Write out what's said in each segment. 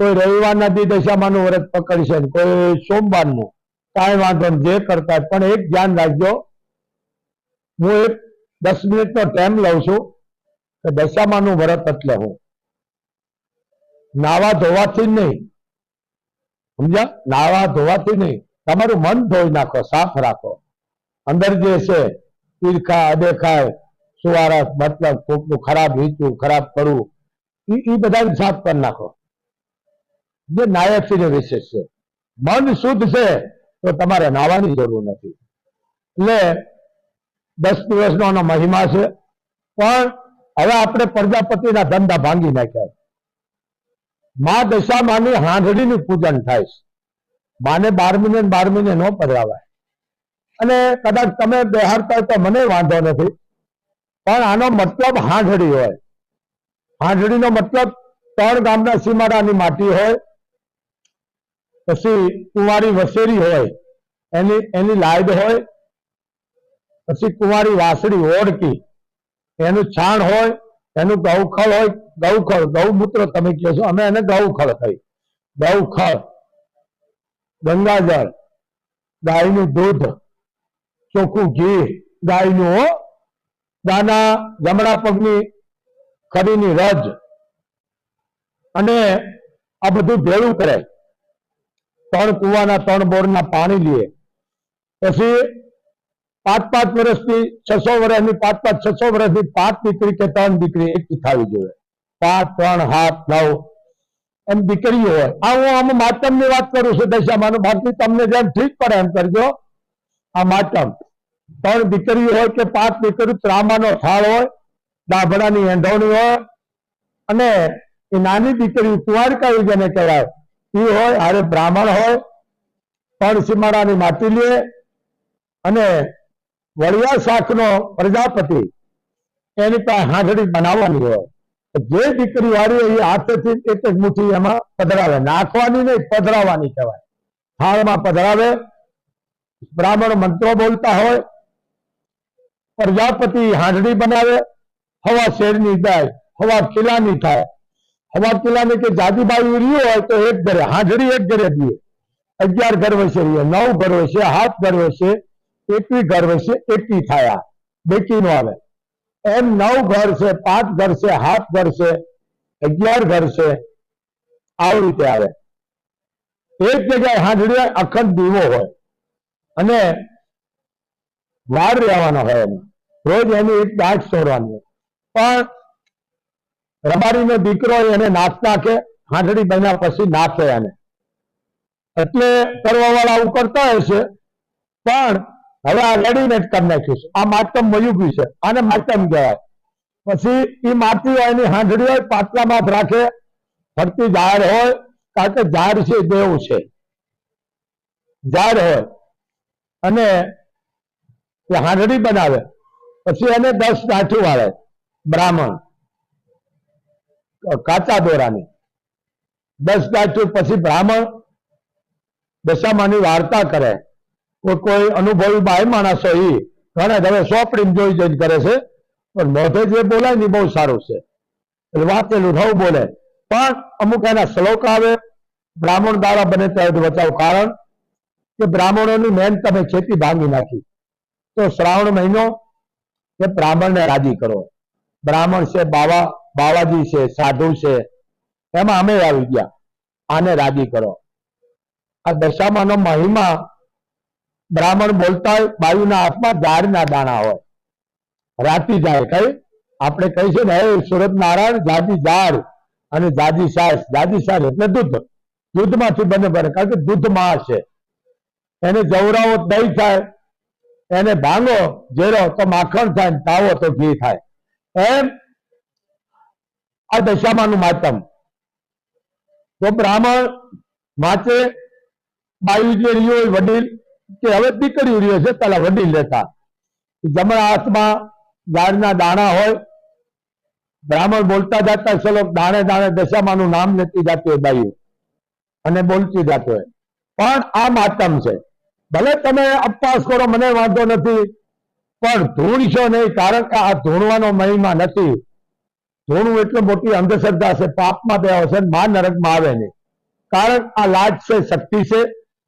કોઈ રવિવારના દી દશામાનું વ્રત પકડશે ને કોઈ સોમવારનું, કાંઈ વાંધો જે કરતા પણ એક ધ્યાન રાખજો, હું એક દસ મિનિટનો ટાઈમ લઉં છું કે દશામાનું વ્રત એટલે હું. નાવા ધોવાથી નહીં. સમજ્યા? નાવા ધોવાથી નહીં. તમારું મન ધોઈ નાખો, સાફ રાખો. અંદર જે છે, ઈર્ખા, અદેખાય, સુવારસ, મતલબ કોકનું ખરાબ હીચું, ખરાબ કરવું એ બધા સાફ કરી નાખો. જે નાયકીને વિશેષ છે. મન શુદ્ધ છે, તો તમારે નાવાની જરૂર નથી. એટલે દસ દિવસનો આનો મહિમા છે. પણ હવે આપણે પ્રજાપતિના ધંધા ભાંગી નાખ્યા. મા દશામાની હાંડળીનું પૂજન થાય છે. માને બાર મહિને બાર મહિને ન પધરાવાય. અને કદાચ તમે બેહારતા તો મને વાંધો નથી. પણ આનો મતલબ હાંડળી હોય. હાંડળીનો મતલબ ત્રણ ગામના સીમાડાની માટી હોય પછી કુંવારી વસેરી હોય, એની એની લાડ હોય, પછી કુંવારી વાસળી ઓળકી એનું છાણ હોય, એનું ગૌખળ હોય, ગૌખળ, ગૌમૂત્ર તમે કહો છો, અમે એને ગૌખળ કહી ગૌખળ, ગંગાજળ, ગાયનું દૂધ, ચોખ્ખું ઘી, ગાયનું દાના, જમણા પગની ખરીની રજ, અને આ બધું ભેળું કરે ત્રણ કુવાના ત્રણ બોરના પાણી લે. પછી પાંચ પાંચ વર્ષથી છસો વર્ષની પાંચ પાંચ છસો વર્ષની પાંચ દીકરી કે ત્રણ દીકરી એક થવી જોઈએ. પાંચ, ત્રણ હાથ નવ એમ દીકરીઓ હોય. આ હું આમ માતમની વાત કરું છું દશામાનું. બાકી તમને જેમ ઠીક પડે એમ કરજો. આ માતમ. ત્રણ દીકરીઓ હોય કે પાંચ દીકરી, ત્રામાનો થાળ હોય દાભડાની એંધવણી હોય, અને એ નાની દીકરી કુંવારકાઈ જેને કહેવાય એ હોય, હારે બ્રાહ્મણ હોય, પણ સીમાડાની માટી લે અને વળિયા શાખનો પ્રજાપતિ એની પાસે હાંડળી બનાવવાની હોય. જે દીકરી વાળી હોય એ હાથેથી એક એક મુઠ્ઠી એમાં પધરાવે. નાખવાની નહીં પધરાવવાની કહેવાય. થાળમાં પધરાવે. બ્રાહ્મણ મંત્રો બોલતા હોય. પ્રજાપતિ હાંડળી બનાવે. હવા શેરની જાય, હવા કિલ્લાની થાય. હવા કિલ્લાની કે જાદુબાઈ રહ્યું હોય તો એક ઘરે હાજરી એક ઘરે દીએ અગિયાર ઘર વસે રહીએ નવ ઘર વસે હાથ ઘર વસે એકવી ઘર વસે એકી થયા. બેકી નો આવે. એમ નવ ઘર છે, પાંચ ઘર છે હાથ ઘર છે, અગિયાર ઘર છે, આવી રીતે આવે. એક જગ્યાએ હાજરી અખંડ દીવો હોય. અને વાર રહેવાનો હોય એમાં. રોજ એની એક દાંત સોરવાની પણ રબારીનો દીકરો એને નાશ નાખે હાંડળી બન્યા પછી નાખે એને. એટલે કરવાવાળા આવું કરતા હશે પણ હવે આ રેડીમેડ કરી નાખ્યું આ માતમ મયુગી છે. આને માતમ કહેવાય. પછી એ માટી હોય, એની હાંડળી હોય પાટલા માથ રાખે. ફરતી ઝાડ હોય, કારણ કે ઝાડ છે, દેવ છે. ઝાડ હોય. અને એ હાંડળી બનાવે. પછી એને દસ ગાંઠી વાળે, બ્રાહ્મણ. કાચા દોરાની. દસ ગાંઠી પછી બ્રાહ્મણ દશામાની વાર્તા કરે. કોઈ કોઈ અનુભવી બાય માણસ હોય ઘણા હવે સોપડી જોઈ જોઈ કરે છે. પણ મોઢે જે બોલાય ને બહુ સારું છે. એટલે વાંચેલું નવું બોલે. પણ અમુક એના શ્લોક આવે. બ્રાહ્મણ દ્વારા બને ત્યાં બચાવ કારણ કે બ્રાહ્મણોની મેન તમે ખેતી ભાંગી નાખી. તો શ્રાવણ મહિનો એ બ્રાહ્મણને રાજી કરો. બ્રાહ્મણ છે બાવા બાવાજી છે, સાધુ છે, એમાં અમે આવી ગયા. આને રાજી કરો. આ દશામાનો મહિમા બ્રાહ્મણ બોલતા હોય, બાયુના હાથમાં ઝાડના દાણા હોય. રાતી જાય કઈ? આપણે કહી છે ને સુરત નારાયણ, જાજી ઝાડ અને જાજી સાસ. જાજી સાસ એટલે દૂધ. દૂધમાંથી બને બને, કારણ કે દૂધમાં છે. એને જવરાવો દહીં થાય, એને ભાંગો, જેરો તો માખણ થાય તાવો તો ઘી થાય. એમ આ દશામાનું માતમ. તો બ્રાહ્મણ માચે બાયુ જે રહ્યો હોય વડીલ, કે હવે દીકરી રહ્યો છે, પેલા વડીલ લેતા જમણા હાથમાં ઝાડના દાણા હોય, બ્રાહ્મણ બોલતા જતા ચલો દાણે દાણે દશામાનું નામ લેતી જતી હોય બાયુ. અને બોલતી જતો હોય. પણ આ માતમ છે. ભલે તમે અપવાસ કરો, મને વાંધો નથી, પણ ધૂણશો નહીં, કારણ કે આ ધૂણવાનો મહિમા નથી. ધૂણવું એટલે મોટી અંધશ્રદ્ધા છે, પાપમાં બે આવશે મા નરકમાં આવે નહીં. કારણ આ લાજ છે, શક્તિ છે.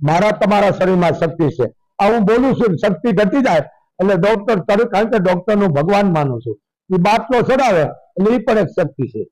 મારા તમારા શરીરમાં શક્તિ છે. આ હું બોલું છું, શક્તિ ઘટી જાય, એટલે ડોક્ટર તરત કારણ કે ડોક્ટરનું ભગવાન માનું છું. એ બાટલો ચડાવે, એટલે એ પણ એક શક્તિ છે.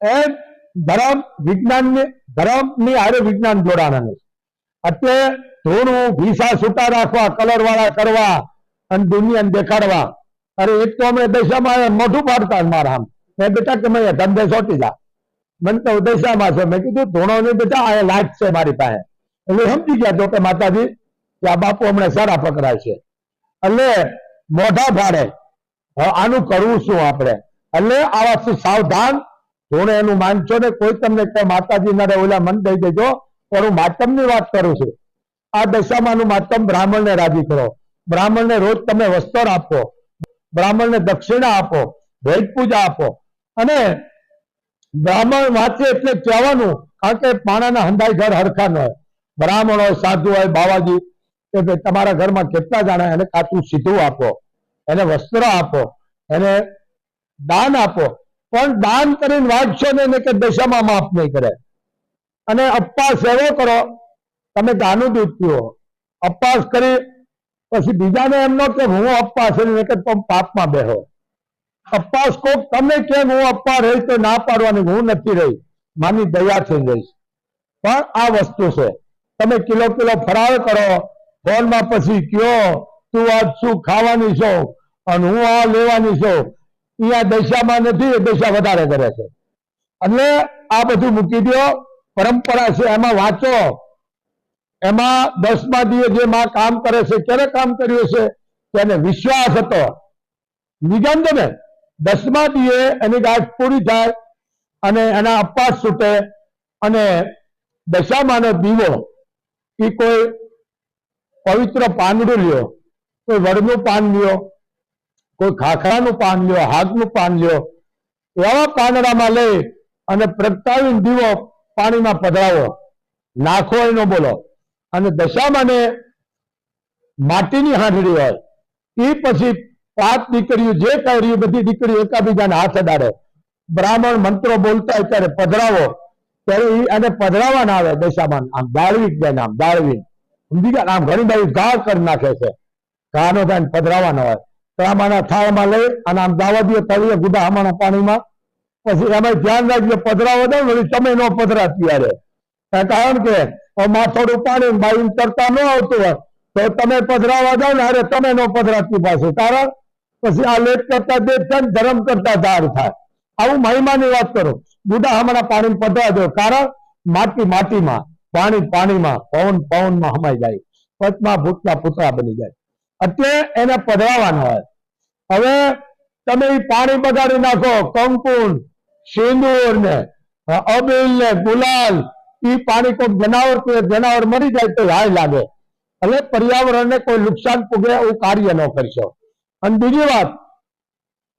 એમ ધર્મ વિજ્ઞાન ધર્મની આરે વિજ્ઞાન જોડાણાનું છે. એટલે ધોણું ભીસા છૂટા રાખવા કલર વાળા કરવા અને દુનિયાને દેખાડવા. અરે એક તો અમે દશામાં મોઢું પાડતા મારા આમ. મેં બેટા કે મેં ધંધે સોટી જા. મને તો દશામાં છે. મેં કીધું ધોણો નહીં બેટા, આ લાજ છે મારી પાસે. એટલે સમજી ગયા તો કે માતાજી કે આ બાપુ હમણાં સારા પકડાય છે. એટલે મોઢા હવે આનું કરવું શું આપણે? એટલે આવાથી સાવધાન? ધોણે એનું માનશો ને કોઈ તમને કે માતાજી ના રે ઓલા મન દઈ દેજો, પણ હું માતમની વાત કરું છું. આ દશામાંનું માતમ બ્રાહ્મણને રાજી કરો. બ્રાહ્મણને રોજ તમે વસ્ત્ર આપો. બ્રાહ્મણને દક્ષિણા આપો. ભેટ પૂજા આપો. અને બ્રાહ્મણ વાંચે એટલે કહેવાનું, કારણ કે પાણાના હંધાઈ ઘર હરખા ન હોય. બ્રાહ્મણ હોય સાધુ હોય, બાવાજી, કે ભાઈ તમારા ઘરમાં કેટલા જાણે એને કાચું સીધું આપો, એને વસ્ત્ર આપો, એને દાન આપો. પણ દાન કરીને વાંચશો ને એને કે દશામાં માફ નહીં કરે. અને અપવાસ એવો કરો. તમે ગાનું દૂધ પીવો અપવાસ કરી, પછી બીજાને એમ ન કે હું અપવાસ એને કે તમે પાપમાં બેહો. અપવાસ કોક. તમે કેમ હું અપવા રહી તો ના પાડવાની હું નથી રહી. માની દયાથી જઈશ. પણ આ વસ્તુ છે. તમે કિલો કિલો ફરાળ કરો. ફોનમાં પછી કયો, તું આજ શું ખાવાની છો? અને હું આ લેવાની છું. અહીંયા દશામાં નથી, એ દશા વધારે કરે છે. એટલે આ બધું મૂકી દો. પરંપરા છે, એમાં વાંચો. એમાં દસમા દીએ જે માં કામ કરે છે, ક્યારે કામ કર્યું છે તેને વિશ્વાસ હતો. નિગંધ ને. દસમા દીએ એની ગાંઠ પૂરી થાય અને એના અપાસ છૂટે અને દશામાનો દીવો એ કોઈ પવિત્ર પાંદડું લ્યો, કોઈ વડનું પાન લ્યો, કોઈ ખાખરાનું પાન લ્યો, હાથનું પાન લ્યો, એવા પાંદડામાં લઈ અને પ્રગટાવીને દીવો પાણીમાં પધરાવો. નાખો એનો બોલો. અને દશામાને માટીની હાંડડી હોય એ પછી પાંચ દીકરીઓ જે કર્યું બધી દીકરીઓ એકાબીજાને હાથ અડાડે. બ્રાહ્મણ મંત્રો બોલતા હોય ત્યારે પધરાવો. ત્યારે એને પધરાવા ના આવે દશામાન આમ દાળવી જ આમ દાળવી સમજી ગયા? આમ ઘણી બધી ઘા કરી નાખે છે. ઘાનો થાય પધરાવાનો હોય. ત્રામાના થાળમાં લઈ અને આમ દાવા દો, તળીએ ગુદા હમાણા પાણીમાં. પછી એમાં ધ્યાન રાખજો, પધરાવો દે વળી તમે નો પધરા ત્યારે. કારણ કે માથોડું પાણી બાયું તરતા ન આવતું હોય, તો તમે પધરાવા દો ને, અરે તમે નો પધરાતી પાછું. કારણ પછી આ લેપ કરતા દેપ થાય ધર્મ કરતા ધાર થાય. આવું મહિમાની વાત કરું. બુઢા હમણાં પાણી પધરા દો કારણ માટી માટીમાં, પાણી પાણીમાં, પવન પવનમાં હમાઈ જાય. પચમાં ભૂતના પુતળા બની જાય. એટલે એને પધરાવાના હોય. હવે તમે પાણી બગાડી નાખો, કંકુન, સિંદૂર ને અબીલ ને, ગુલાલ એ પાણી કોઈ જનાવર જનાવર મરી જાય તો હાય લાગે. એટલે પર્યાવરણને કોઈ નુકસાન પૂગે એવું કાર્ય ન કરશો અને બીજી વાત,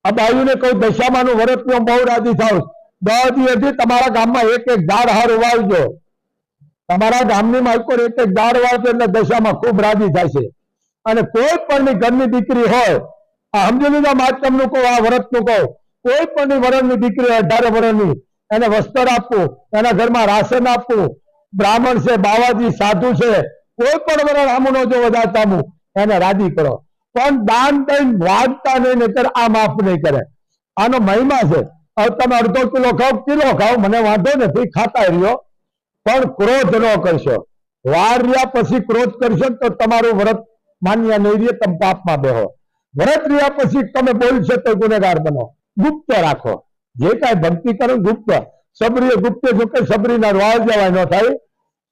આ બાયુને કોઈ દશામાનું વરત બહુ રાજી થાવ. દસ દિવસથી તમારા ગામમાં એક એક ઝાડ હાર વાવજો. તમારા ગામની માલકો એક એક ઝાડ વાવજો એટલે દશામાં ખૂબ રાજી છે અને કોઈ પણની ઘરની દીકરી હોય, આ સમજી લીધા માતમનું કહો, આ વ્રતનું કહો. કોઈ પણની વરણની દીકરી અઢાર વરણની, એને વસ્ત્ર આપવું, એના ઘરમાં રાશન આપવું. બ્રાહ્મણ છે, બાવાજી, સાધુ છે, કોઈ પણ વરણ આમનો જો વધારતામું એને રાજી કરો. પણ દાન દઈને વાગતા નહીં, નહીતર આ માફ નહીં કરે. આનો મહિમા છે. હવે તમે અડધો કિલો ખાવ કિલો ખાવ મને વાંધો નથી, ખાતા રહ્યો. પણ ક્રોધ ન કરશો. વાર રહ્યા પછી ક્રોધ કરશો તો તમારું વ્રત માન્ય નહીં રહીએ તમે પાપમાં બેહો. વ્રત રહ્યા પછી તમે બોલશો તો ગુનેગાર બનો. ગુપ્ત રાખો. જે કાંઈ ભક્તિ કરો ગુપ્ત. સબરીએ ગુપ્ત જો કે સબરીના રોળ જવાય ન થાય.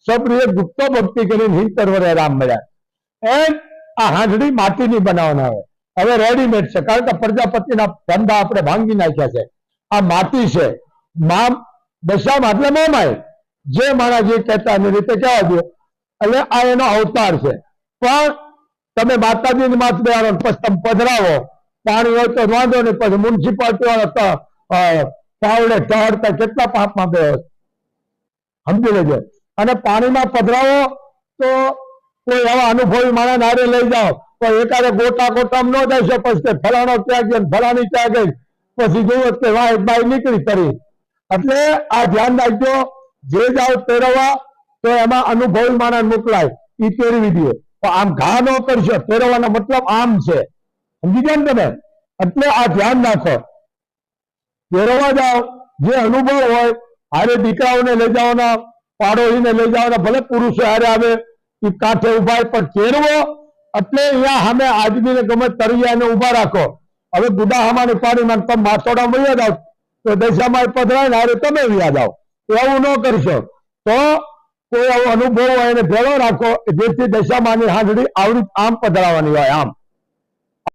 સબરીએ ગુપ્ત ભક્તિ કરીને હિંતર વરે રામ મળ્યા. એમ આ હાંડડી માટીની બનાવવાના આવે હવે રેડીમેડ છે. કારણ કે પ્રજાપતિના ધંધા આપણે ભાંગી નાખ્યા છે. આ માટી છે. મામ દશામ એટલે મોમાય જે માણસ જે કહેતા એની રીતે કહેવા દો. એટલે આ એનો અવતાર છે. પણ તમે માતાજીની માથ દેવાનો પછી તમે પધરાવો. પાણી હોય તો વાંધો નહીં. પછી મ્યુનિસિપાલિટી વાળા પાવડે ટહરતા કેટલા પાપમાં ગયો સમજી લેજો. અને પાણીમાં પધરાવો તો કોઈ એવા અનુભવી માણસ નારે લઈ જાઓ, તો એકાદે ગોટા ગોટામ ન જશો પછી ફલાણો ત્યાં ગયો ફલાણી ત્યાં ગઈ. પછી જોયું કે વાય બાય નીકળી કરી એટલે આ ધ્યાન રાખજો, જે જાઓ તેરવા, તો એમાં અનુભવી માણસ મોકલાય. એ તેરવી દે. તો આમ ઘા ન કરશો ફેરવવાનો મતલબ આમ છે. સમજી ગયા ને તમે? એટલે આ ધ્યાન રાખો. ફેરવવા જાઓ, જે અનુભવ હોય, હારે દીકરાઓને લઈ જવાના, પાડોશીને લઈ જવાના, ભલે પુરુષો હારે આવે એ કાંઠે ઊભા પણ ફેરવો. એટલે અહીંયા સામે આદમીને ગમે તરિયાને ઊભા રાખો. હવે ગુડાહામાં પાડીમાં તમે માથોડા મળ્યા જાવ તો દશામાં પધરાય ને હારે તમે વ્યા જાઓ એવું ન કરશો. તો કોઈ એવો અનુભવ હોય એને ભેળો રાખો જેથી દશામાની હાજરી આવડી આમ પધરાવાની હોય, આમ.